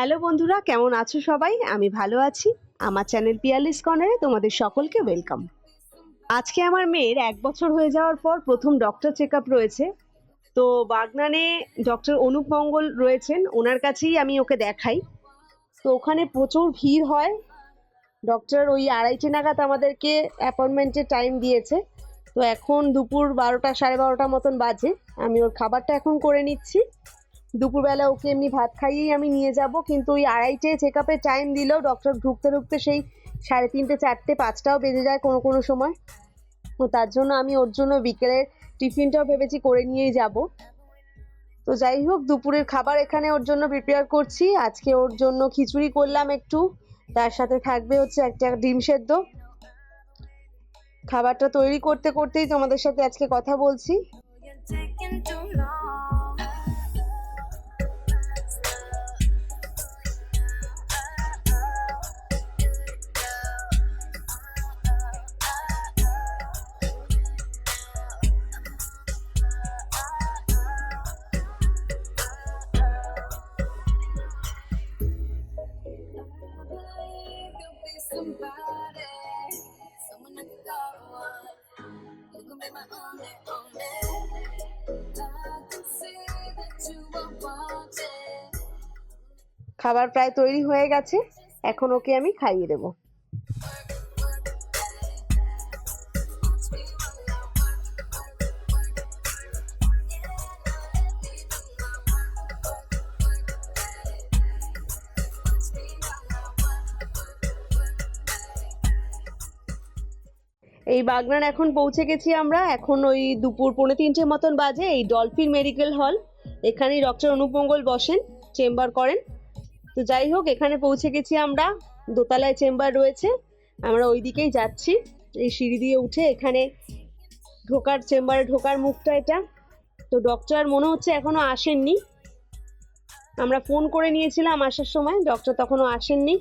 Hello বন্ধুরা, কেমন আছো সবাই? আমি ভালো আছি। আমার চ্যানেল পিয়ালিস কর্নারে তোমাদের সকলকে ওয়েলকাম। আজকে আমার মেয়ের এক বছর হয়ে যাওয়ার পর প্রথম ডক্টর চেক রয়েছে। তো বাগনানে ডক্টর অনুপ মঙ্গল রয়েছেন, ওনার কাছেই আমি ওকে দেখাই। তো ওখানে প্রচুর ভিড় হয়। ডক্টর ওই আড়াইটে নাগাদ আমাদেরকে অ্যাপয়েন্টমেন্টের টাইম দিয়েছে। তো এখন দুপুর বারোটা, সাড়ে বারোটা মতন বাজে। আমি ওর খাবারটা এখন করে নিচ্ছি। দুপুরবেলা ওকে এমনি ভাত খাইয়েই আমি নিয়ে যাব, কিন্তু ওই আড়াইটে চেক আপের টাইম দিলেও ডক্টর ঢুকতে ঢুকতে সেই সাড়ে তিনটে, চারটে, পাঁচটাও বেজে যায় কোনো কোনো সময়। তো তার জন্য আমি ওর জন্য বিকেলের টিফিনটাও ভেবেছি করে নিয়েই যাব। তো যাই হোক, দুপুরের খাবার এখানে ওর জন্য প্রিপেয়ার করছি। আজকে ওর জন্য খিচুড়ি করলাম একটু। তার সাথে থাকবে হচ্ছে একটা ডিম সেদ্ধ। খাবারটা তৈরি করতে করতেই তোমাদের সাথে আজকে কথা বলছি। খাবার প্রায় তৈরি হয়ে গেছে। এখন ওকে আমি খাইয়ে দেবো। এই বাগনান এখন পৌঁছে গেছি আমরা। এখন ওই দুপুর পৌনে তিনটে মতন বাজে, এই ডলফিন মেডিকেল হল। এখানেই ডক্টর অনুপ মঙ্গল বসেন, চেম্বার করেন। তো যাই হোক, এখানে পৌঁছে গেছি আমরা। দোতলায় চেম্বার রয়েছে। আমরা ওই দিকেই যাচ্ছি। এই সিঁড়ি দিয়ে উঠে এখানে ঢোকার, চেম্বারে ঢোকার মুখটা এটা। তো ডক্টর মনে হচ্ছে এখনও আসেননি। আমরা ফোন করে নিয়েছিলাম আসার সময়, ডক্টর তখনও আসেননি।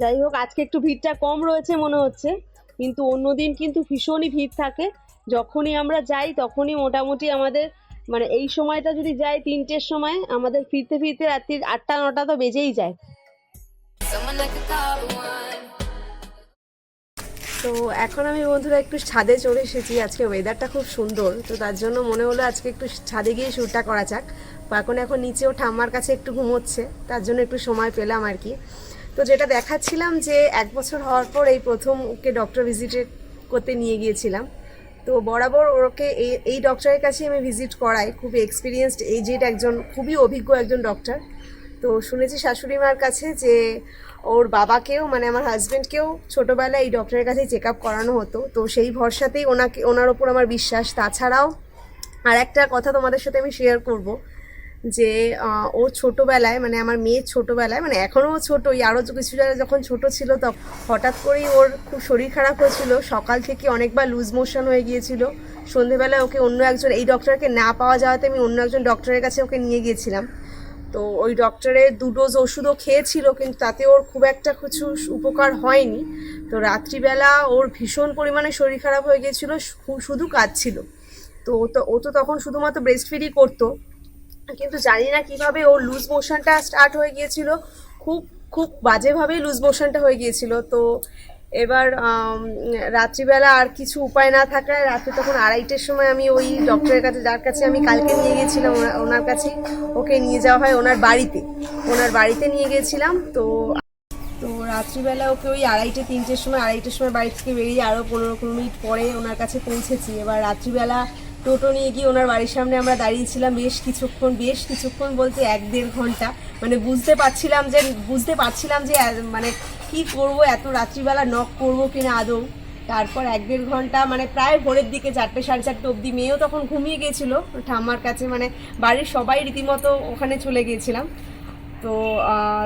যাই হোক, আজকে একটু ভিড়টা কম রয়েছে মনে হচ্ছে। কিন্তু অন্যদিন কিন্তু ভীষণই ভিড় থাকে। যখনই আমরা যাই তখনই মোটামুটি আমাদের মানে এই সময়টা যদি যাই তিনটের সময় আমাদের ফিরতে ফিরতে রাত্রি আটটা নটা তো বেজেই যায়. তো এখন আমি বন্ধুরা একটু ছাদে চলে এসেছি। আজকে ওয়েদারটা খুব সুন্দর। তো তার জন্য মনে হলো আজকে একটু ছাদে গিয়ে শ্যুটটা করা যাক। এখন এখন নিচেও ঠাম্মার কাছে একটু ঘুমোচ্ছে। তার জন্য একটু সময় পেলাম আর কি। তো যেটা দেখাচ্ছিলাম যে এক বছর হওয়ার পর এই প্রথম ওকে ডক্টর ভিজিটে করতে নিয়ে গিয়েছিলাম। তো বরাবর ওকে এই এই ডক্টরের কাছে আমি ভিজিট করাই। খুবই এক্সপিরিয়েন্সড এজেড একজন, খুবই অভিজ্ঞ একজন ডক্টর তো শুনেছি শাশুড়ি মার কাছে যে ওর বাবাকেও মানে আমার হাজব্যান্ডকেও ছোটোবেলায় এই ডক্টরের কাছেই চেক আপ করানো হতো। তো সেই ভরসাতেই ওনাকে, ওনার ওপর আমার বিশ্বাস। তাছাড়াও আর একটা কথা তোমাদের সাথে আমি শেয়ার করব। যে ও ছোটোবেলায় মানে আমার মেয়ের ছোটোবেলায় মানে এখনও ছোটো ওই আরও কিছু জায়গায় যখন ছোট ছিল তখন হঠাৎ করেই ওর খুব শরীর খারাপ হয়েছিল, সকাল থেকে অনেকবার লুজ মোশন হয়ে গিয়েছিল, সন্ধেবেলায় ওকে অন্য একজন, এই ডক্টরকে না পাওয়া যাওয়াতে আমি অন্য একজন ডক্টরের কাছে ওকে নিয়ে গিয়েছিলাম। তো ওই ডক্টরের দু ডোজ ওষুধও খেয়েছিল, কিন্তু তাতে ওর খুব একটা কিছু উপকার হয়নি। তো রাত্রিবেলা ওর ভীষণ পরিমাণে শরীর খারাপ হয়ে গিয়েছিল শুধু কাঁদছিল। তো ও তো ও তো তখন শুধুমাত্র ব্রেস্ট ফিডই করতো। কিন্তু জানি না কীভাবে ওর লুজ মোশনটা স্টার্ট হয়ে গিয়েছিল। খুব খুব বাজেভাবেই লুজ মোশনটা হয়ে গিয়েছিল। তো এবার রাত্রিবেলা আর কিছু উপায় না থাকায় রাতে তখন আড়াইটের সময় আমি ওই ডক্টরের কাছে, যার কাছে আমি কালকে নিয়ে গিয়েছিলাম ওনার কাছে ওকে নিয়ে যাওয়া হয় ওনার বাড়িতে। ওনার বাড়িতে নিয়ে গিয়েছিলাম। তো তো রাত্রিবেলা ওকে ওই আড়াইটে, তিনটের সময়, আড়াইটের সময় বাড়ি থেকে বেরিয়ে আরও পনেরো কুড়ি মিনিট পরে ওনার কাছে পৌঁছেছি। এবার রাত্রিবেলা টোটো নিয়ে গিয়ে ওনার বাড়ির সামনে আমরা দাঁড়িয়েছিলাম বেশ কিছুক্ষণ বেশ কিছুক্ষণ বলতে এক দেড় ঘণ্টা। মানে বুঝতে পারছিলাম যে, বুঝতে পারছিলাম যে মানে কি করব, এত রাত্রিবেলা নক করব কিনা আদৌ। তারপর এক দেড় ঘণ্টা মানে প্রায় ভোরের দিকে চারটে, সাড়ে চারটে অবধি মেয়েও তখন ঘুমিয়ে গিয়েছিল। ঠাম্মার কাছে মানে বাড়ির সবাই রীতিমতো ওখানে চলে গিয়েছিলাম। তো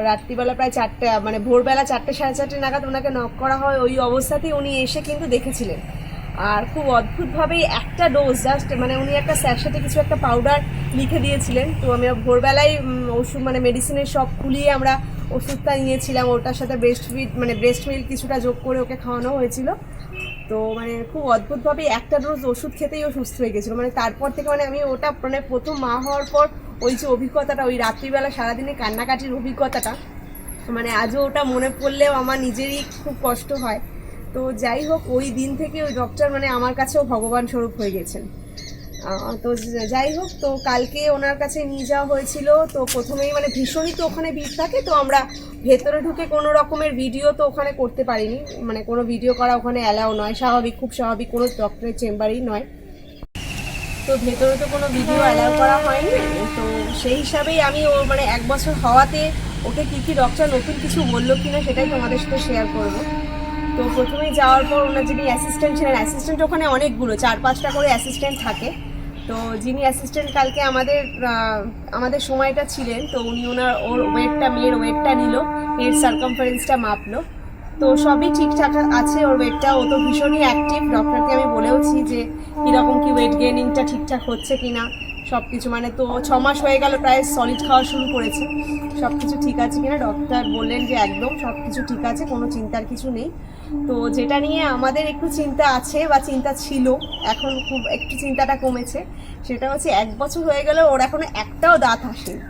রাত্রিবেলা প্রায় চারটে মানে ভোরবেলা চারটে, সাড়ে চারটে নাগাদ ওনাকে নক করা হয় ওই অবস্থাতেই উনি এসে কিন্তু দেখেছিলেন। আর খুব অদ্ভুতভাবেই একটা ডোজ জাস্ট মানে উনি একটা স্যার সাথে কিছু একটা পাউডার লিখে দিয়েছিলেন। তো আমি ভোরবেলায় ওষুধ মানে মেডিসিনের সব খুলিয়ে আমরা ওষুধটা নিয়েছিলাম। ওটার সাথে ব্রেস্ট ফিড মানে ব্রেস্ট মিল্ক কিছুটা যোগ করে ওকে খাওয়ানো হয়েছিল। তো মানে খুব অদ্ভুতভাবে একটা ডোজ ওষুধ খেতেই ও সুস্থ হয়ে গেছিল। মানে তারপর থেকে মানে আমি ওটা মানে প্রথম মা হওয়ার পর ওই যে অভিজ্ঞতাটা, ওই রাত্রিবেলা সারাদিনে কান্নাকাটির অভিজ্ঞতাটা মানে আজও ওটা মনে পড়লেও আমার নিজেরই খুব কষ্ট হয়। তো যাই হোক, ওই দিন থেকে ওই ডক্টর মানে আমার কাছেও ভগবান স্বরূপ হয়ে গেছেন। তো যাই হোক, তো কালকে ওনার কাছে নিয়ে যাওয়া হয়েছিল। তো প্রথমেই মানে ভীষণই তো ওখানে ভিড় থাকে, তো আমরা ভেতরে ঢুকে কোনো রকমের ভিডিও তো ওখানে করতে পারিনি। মানে কোনো ভিডিও করা ওখানে অ্যালাও নয়। স্বাভাবিক, খুব স্বাভাবিক, কোনো ডক্টরের চেম্বারই নয়। তো ভেতরে তো কোনো ভিডিও অ্যালাউ করা হয়নি। তো সেই হিসাবেই আমি ও মানে এক বছর হওয়াতে ওকে কী কী ডক্টর নতুন কিছু বলল কিনা সেটাই তোমাদের সাথে শেয়ার করব। তো প্রথমেই যাওয়ার পর ওনার যিনি অ্যাসিস্ট্যান্ট ছিলেন অ্যাসিস্ট্যান্ট ওখানে অনেকগুলো, চার পাঁচটা করে অ্যাসিস্ট্যান্ট থাকে। তো যিনি অ্যাসিস্ট্যান্ট কালকে আমাদের আমাদের সময়টা ছিলেন, তো উনি ওনার, ওর ওয়েটটা মেয়ের ওয়েটটা নিল, মেয়ের সার্কামফারেন্সটা মাপলো। তো সবই ঠিকঠাক আছে, ওর ওয়েটটা ও তো ভীষণই অ্যাক্টিভ ডক্টরকে আমি বলেওছি যে, কীরকম কি ওয়েট গেইনিংটা ঠিকঠাক হচ্ছে কি না সব কিছু মানে তো ছ মাস হয়ে গেল প্রায় সলিড খাওয়া শুরু করেছে। সব কিছু ঠিক আছে কিনা? ডক্টর বললেন যে একদম সব কিছু ঠিক আছে, কোনো চিন্তার কিছু নেই। তো যেটা নিয়ে আমাদের একটু চিন্তা আছে বা চিন্তা ছিল, এখন খুব একটু চিন্তাটা কমেছে, সেটা হচ্ছে এক বছর হয়ে গেল, ওর এখনও একটাও দাঁত আসেনি।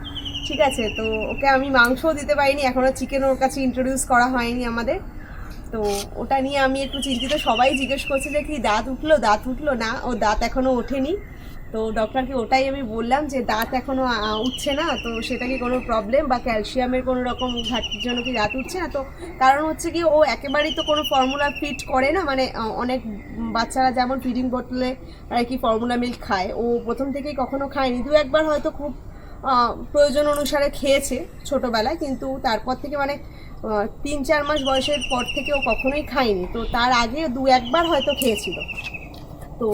ঠিক আছে? তো ওকে আমি মাংসও দিতে পারিনি এখনও চিকেন ওর কাছে ইন্ট্রোডিউস করা হয়নি আমাদের। তো ওটা নিয়ে আমি একটু চিন্তিত, সবাই জিজ্ঞেস করছে যে কি দাঁত উঠল? দাঁত উঠল না ও দাঁত এখনও ওঠেনি। তো ডক্টরকে ওটাই আমি বললাম যে দাঁত এখনও উঠছে না, তো সেটা কি কোনো প্রবলেম বা ক্যালসিয়ামের কোনো রকম ঘাটতির জন্য কি দাঁত উঠছে না? তো কারণ হচ্ছে কি, ও একেবারেই তো কোনো ফর্মুলা ফিট করে না মানে অনেক বাচ্চারা যেমন ফিডিং বোতলে আর কি ফর্মুলা মিল্ক খায়, ও প্রথম থেকেই কখনো খায়নি। দু একবার হয়তো খুব প্রয়োজন অনুসারে খেয়েছে ছোটোবেলায়, কিন্তু তারপর থেকে মানে তিন চার মাস বয়সের পর থেকে ও কখনোই খায়নি। তো তার আগে দু একবার হয়তো খেয়েছিল। তো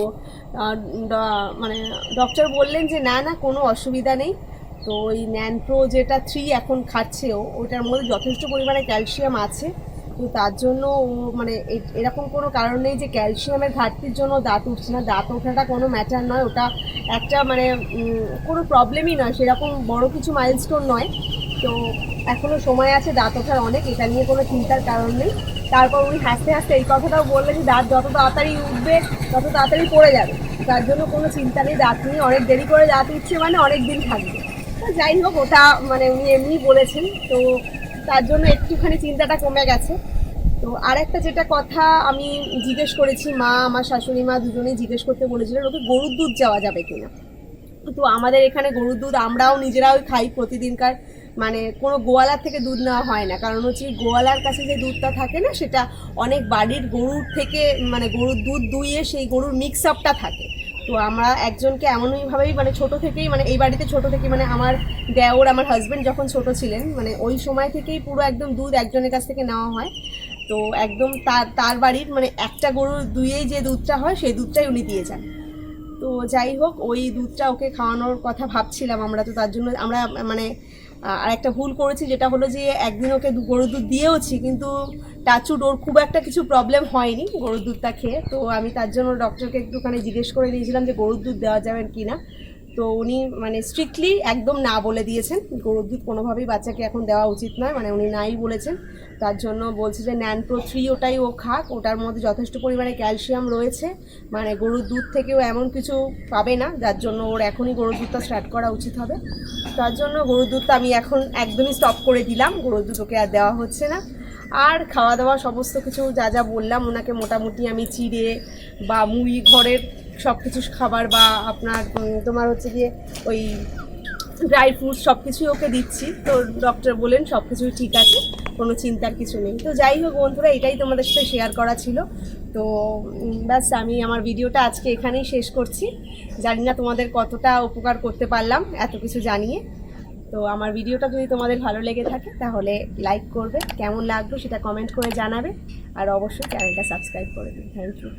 মানে ডক্টর বললেন যে, না না, কোনো অসুবিধা নেই। তো ওই ন্যানপ্রো যেটা থ্রি এখন খাচ্ছে ও, ওটার মধ্যে যথেষ্ট পরিমাণে ক্যালসিয়াম আছে। তো তার জন্য ও মানে এরকম কোনো কারণ নেই যে ক্যালসিয়ামের ঘাটতির জন্য দাঁত উঠছে না। দাঁত ওঠাটা কোনো ম্যাটার নয়। ওটা একটা মানে কোনো প্রবলেমই নয়। সেরকম বড় কিছু মাইলস্টোন নয়। তো এখনও সময় আছে দাঁত ওঠার অনেক, এটা নিয়ে কোনো চিন্তার কারণ নেই। তারপর উনি হাসতে হাসতে এই কথাটাও বললেন যে দাঁত যত তাড়াতাড়ি উঠবে, তত তাড়াতাড়ি পড়ে যাবে। তার জন্য কোনো চিন্তা নেই, দাঁত নিয়ে অনেক দেরি করে দাঁত উঠছে মানে অনেক দিন থাকবে। তো যাই হোক, ওটা মানে উনি এমনিই বলেছেন, তো তার জন্য একটুখানি চিন্তাটা কমে গেছে। তো আর একটা যেটা কথা আমি জিজ্ঞেস করেছি, মা, আমার শাশুড়ি মা দুজনেই জিজ্ঞেস করতে বলেছিলেন ওকে গরুর দুধ যাওয়া যাবে কিনা? তো আমাদের এখানে গরুর দুধ আমরাও নিজেরাও খাই প্রতিদিনকার। মানে কোনো গোয়ালার থেকে দুধ নেওয়া হয় না। কারণ হচ্ছে গোয়ালার কাছে যে দুধটা থাকে না, সেটা অনেক বাড়ির গরুর থেকে মানে গরুর দুধ দুইয়ে সেই গরুর মিক্স আপটা থাকে। তো আমরা একজনকে এমনইভাবেই মানে ছোট থেকেই মানে এই বাড়িতে ছোট থেকে মানে আমার দেওর, আমার হাজব্যান্ড যখন ছোট ছিলেন মানে ওই সময় থেকেই পুরো একদম দুধ একজনের কাছ থেকে নেওয়া হয়। তো একদম তার তার বাড়ির মানে একটা গরুর দুইয়েই যে দুধটা হয়, সেই দুধটাই উনি দিয়ে যান। তো যাই হোক, ওই দুধটা ওকে খাওয়ানোর কথা ভাবছিলাম আমরা, তো তার জন্য আমরা মানে আর একটা ভুল করেছি যেটা হলো যে একদিন ওকে গরুর দুধ দিয়েওছি, কিন্তু টাচুড ওর খুব একটা কিছু প্রবলেম হয়নি গরুর দুধটা খেয়ে। তো আমি তার জন্য ডক্টরকে একটুখানি জিজ্ঞেস করে নিয়েছিলাম যে গরুর দুধ দেওয়া যাবেন কি না তো উনি মানে স্ট্রিক্টলি একদম না বলে দিয়েছেন। গরুর দুধ কোনোভাবেই বাচ্চাকে এখন দেওয়া উচিত নয় মানে উনি নাই বলেছেন। তার জন্য বলছে যে ন্যানপ্রো থ্রি ওটাই ও খাক। ওটার মধ্যে যথেষ্ট পরিমাণে ক্যালসিয়াম রয়েছে। মানে গরুর দুধ থেকেও এমন কিছু পাবে না, যার জন্য ওর এখনই গরুর দুধটা স্টার্ট করা উচিত হবে। তার জন্য গরুর দুধটা আমি এখন একদমই স্টপ করে দিলাম। গরুর দুধ ওকে আর দেওয়া হচ্ছে না। আর খাওয়া দাওয়া সমস্ত কিছু যা যা বললাম ওনাকে মোটামুটি আমি চিড়ে বা মুড়ি, ঘরের সব কিছু খাবার বা আপনার তোমার হচ্ছে গিয়ে ওই ড্রাই ফ্রুটস সব কিছুই ওকে দিচ্ছি। তো ডক্টর বলেন সব কিছুই ঠিক আছে, কোনো চিন্তার কিছু নেই। তো যাই হোক বন্ধুরা, এটাই তোমাদের সাথে শেয়ার করা ছিল। তো ব্যাস আমি আমার ভিডিওটা আজকে এখানেই শেষ করছি। জানি না তোমাদের কতটা উপকার করতে পারলাম, এত কিছু জানিয়ে। তো আমার ভিডিওটা যদি তোমাদের ভালো লেগে থাকে, তাহলে লাইক করবে, কেমন লাগবে সেটা কমেন্ট করে জানাবে। আর অবশ্যই চ্যানেলটা সাবস্ক্রাইব করে দিন থ্যাংক ইউ